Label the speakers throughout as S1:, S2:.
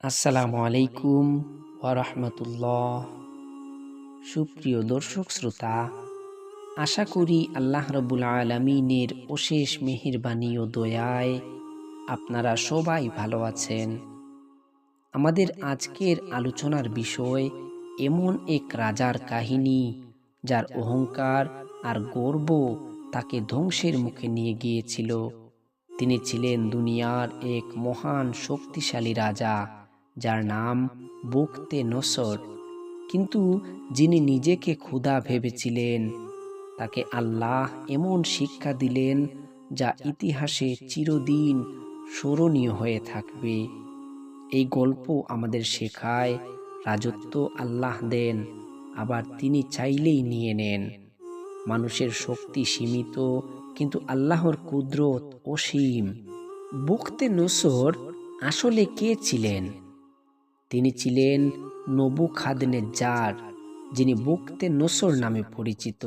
S1: আসসালামু আলাইকুম ওরহমতুল্লাহ সুপ্রিয় দর্শক শ্রোতা, আশা করি আল্লাহ রবুল আলমিনের অশেষ মেহেরবানি ও দয়ায় আপনারা সবাই ভালো আছেন। আমাদের আজকের আলোচনার বিষয় এমন এক রাজার কাহিনী, যার অহংকার আর গর্ব তাকে ধ্বংসের মুখে নিয়ে গিয়েছিল। তিনি ছিলেন দুনিয়ার এক মহান শক্তিশালী রাজা, যার নাম বুকতে নসর। কিন্তু যিনি নিজেকে ক্ষুধা ভেবেছিলেন, তাকে আল্লাহ এমন শিক্ষা দিলেন, যা ইতিহাসে চিরদিন স্মরণীয় হয়ে থাকবে। এই গল্প আমাদের শেখায় রাজত্ব আল্লাহ দেন, আবার তিনি চাইলেই নিয়ে নেন। মানুষের শক্তি সীমিত কিন্তু আল্লাহর কুদরত অসীম। বুকতে নসর আসলে কে ছিলেন? তিনি ছিলেন নবু খাদনের জার যিনি বুকতে নসর নামে পরিচিত।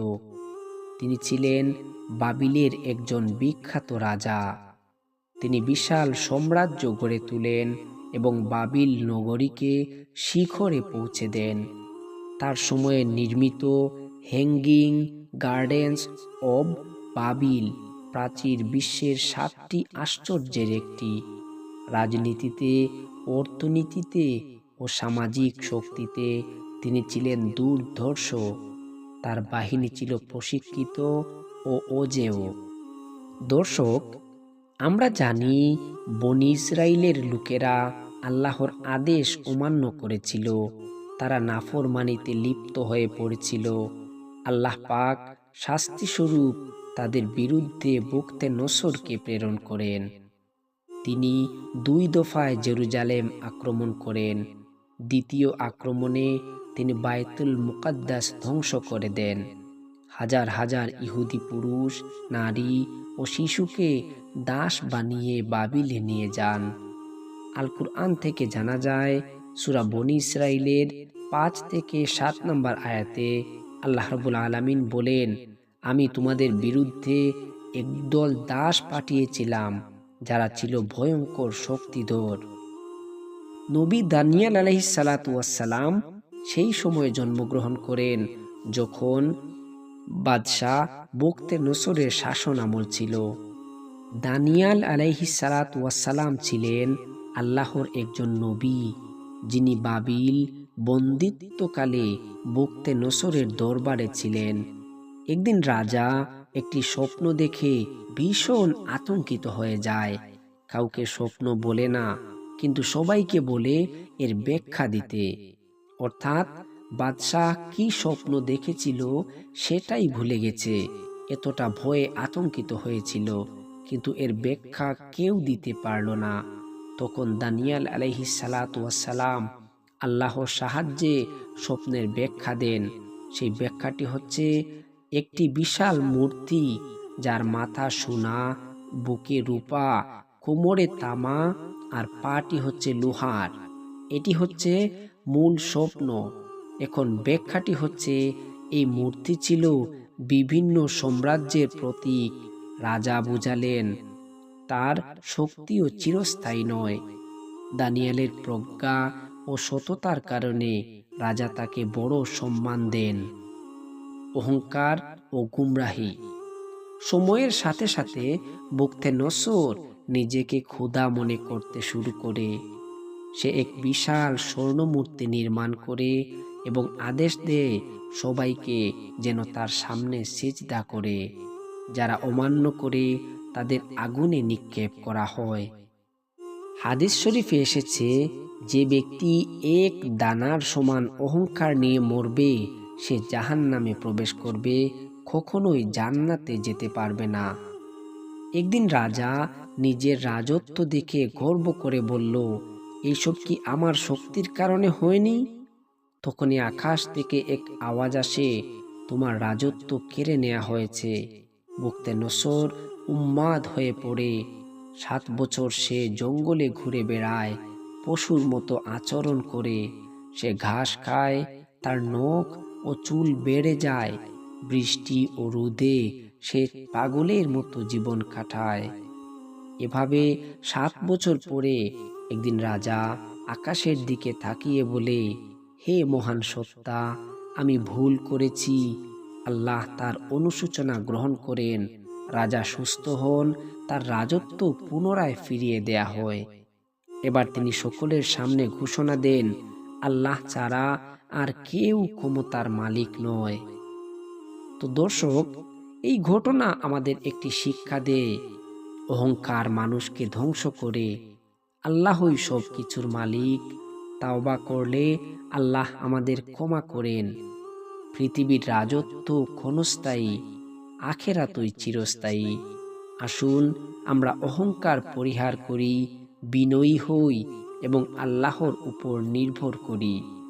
S1: তিনি ছিলেন বাবিলের একজন বিখ্যাত রাজা। তিনি বিশাল সাম্রাজ্য গড়ে তুলেন এবং বাবিল নগরীকে শিখরে পৌঁছে দেন। তার সময়ে নির্মিত হ্যাঙ্গিং গার্ডেন্স অব বাবিল প্রাচীর বিশ্বের সাতটি আশ্চর্যের একটি। রাজনীতিতে, অর্থনীতিতে ও সামাজিক শক্তিতে তিনি ছিলেন দুর্ধর্ষ। তার বাহিনী ছিল প্রশিক্ষিত ও অজেয়। দর্শক, আমরা জানি বনি ইসরায়েলের লোকেরা আল্লাহর আদেশ অমান্য করেছিল। তারা নাফরমানিতে লিপ্ত হয়ে পড়েছিল। আল্লাহ পাক শাস্তিস্বরূপ তাদের বিরুদ্ধে বুকতে নসরকে প্রেরণ করেন। তিনি দুই দফায় জেরুজালেম আক্রমণ করেন। দ্বিতীয় আক্রমণে তিনি বায়তুল মুকাদ্দাস ধ্বংস করে দেন। হাজার হাজার ইহুদি পুরুষ, নারী ও শিশুকে দাস বানিয়ে বাবিলে নিয়ে যান। আল কুরআন থেকে জানা যায়, সুরা বনি ইসরায়েলের পাঁচ থেকে সাত নম্বর আয়াতে আল্লাহ রবুল আলমিন বলেন আমি তোমাদের বিরুদ্ধে একদল দাস পাঠিয়েছিলাম, যারা ছিল ভয়ঙ্কর শক্তিধর। নবী দানিয়াল আলহি সালাতাম সেই সময়ে জন্মগ্রহণ করেন, যখন বাদশাহ বক্তে নসরের শাসন আমল ছিল। দানিয়াল আলাইহি সালাতাম ছিলেন আল্লাহর একজন নবী, যিনি বাবিল বন্দিত্বকালে বক্তে নসরের দরবারে ছিলেন। একদিন রাজা একটি স্বপ্ন দেখে ভীষণ আতঙ্কিত হয়ে যায়। কাউকে স্বপ্ন বলে না, কিন্তু সবাইকে বলে এর ব্যাখ্যা দিতে। অর্থাৎ, বাদশাহ কি স্বপ্ন দেখেছিল সেটাই ভুলে গেছে, এতটা ভয়ে আতঙ্কিত হয়েছিল, কিন্তু এর ব্যাখ্যা কেউ দিতে পারল না। তখন দানিয়াল আলহি সালাতাম আল্লাহর সাহায্যে স্বপ্নের ব্যাখ্যা দেন। সেই ব্যাখ্যাটি হচ্ছে একটি বিশাল মূর্তি, যার মাথা সোনা, বুকে রূপা, কোমরে তামা, আর পাটি হচ্ছে লোহার। এটি হচ্ছে মূল স্বপ্ন। এখন ব্যাখ্যাটি হচ্ছে, এই মূর্তি ছিল বিভিন্ন সাম্রাজ্যের প্রতীক। রাজা বুঝালেন, তার শক্তিও চিরস্থায়ী নয়। দানিয়ালের প্রজ্ঞা ও সততার কারণে রাজা তাকে বড় সম্মান দেন। অহংকার ও গুমরাহি। সময়ের সাথে সাথে বুকতে নসর নিজেকে ক্ষুধা মনে করতে শুরু করে। সে এক বিশাল স্বর্ণমূর্তি নির্মাণ করে এবং আদেশ দেয় সবাইকে যেন তার সামনে সিজদা করে, যারা অমান্য করে তাদের আগুনে নিক্ষেপ করা হয়। হাদিস শরীফে এসেছে, যে ব্যক্তি এক দানার সমান অহংকার নিয়ে মরবে সে জাহান নামে প্রবেশ করবে, কখনোই জান্নাতে যেতে পারবে না। একদিন রাজা নিজের রাজত্ব দেখে গর্ব করে বলল এইসব কি আমার শক্তির কারণে হয়নি? তখনই আকাশ থেকে এক আওয়াজ আসে, তোমার রাজত্ব কেড়ে নেওয়া হয়েছে। বুকতে নসর উন্মাদ হয়ে পড়ে। সাত বছর সে জঙ্গলে ঘুরে বেড়ায়, পশুর মতো আচরণ করে। সে ঘাস খায়, তার নখ ও চুল বেড়ে যায়। বৃষ্টি ও রোদে সে পাগলের মতো জীবন কাটায়। এভাবে সাত বছর পরে একদিন রাজা আকাশের দিকে তাকিয়ে বলে, হে মহান সত্তা, আমি ভুল করেছি। আল্লাহ তার অনুশোচনা গ্রহণ করেন। রাজা সুস্থ হন, তার রাজত্ব পুনরায় ফিরিয়ে দেয়া হয়। এবার তিনি সকলের সামনে ঘোষণা দেন, আল্লাহ ছাড়া আর কেউ ক্ষমতার মালিক নয়। তো দর্শক, এই ঘটনা আমাদের একটি শিক্ষা দেয় অহংকার মানুষকে ধ্বংস করে। আল্লাহই সব কিছুর মালিক। তাওবা করলে আল্লাহ আমাদের ক্ষমা করেন। পৃথিবীর রাজত্ব ক্ষণস্থায়ী, আখেরাতই চিরস্থায়ী। আসুন, আমরা অহংকার পরিহার করি, বিনয়ী হই এবং আল্লাহর উপর নির্ভর করি।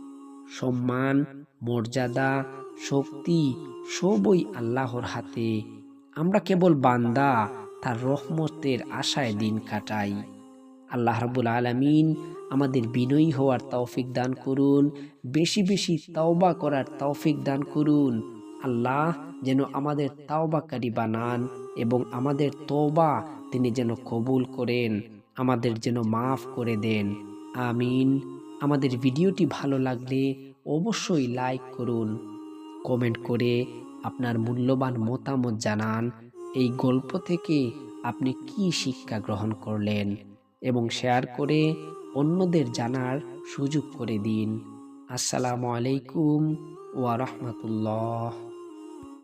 S1: সম্মান, মর্যাদা, শক্তি সবই আল্লাহর হাতে। আমরা কেবল বান্দা, তার রহমতের আশায় দিন কাটাই। আল্লাহ রাবুল আলামিন আমাদের বিনয়ী হওয়ার তৌফিক দান করুন, বেশি বেশি তাওবা করার তৌফিক দান করুন। আল্লাহ যেন আমাদের তাওবাকারী বানান এবং আমাদের তওবা তিনি যেন কবুল করেন, আমাদের যেন মাফ করে দেন। আমিন। আমাদের ভিডিওটি ভালো লাগলে অবশ্যই লাইক করুন। কমেন্ট করে আপনার মূল্যবান মতামত জানান এই গল্প থেকে আপনি কি শিক্ষা গ্রহণ করলেন এবং শেয়ার করে অন্যদের জানার সুযোগ করে দিন। আসসালামু আলাইকুম ওয়া রাহমাতুল্লাহ।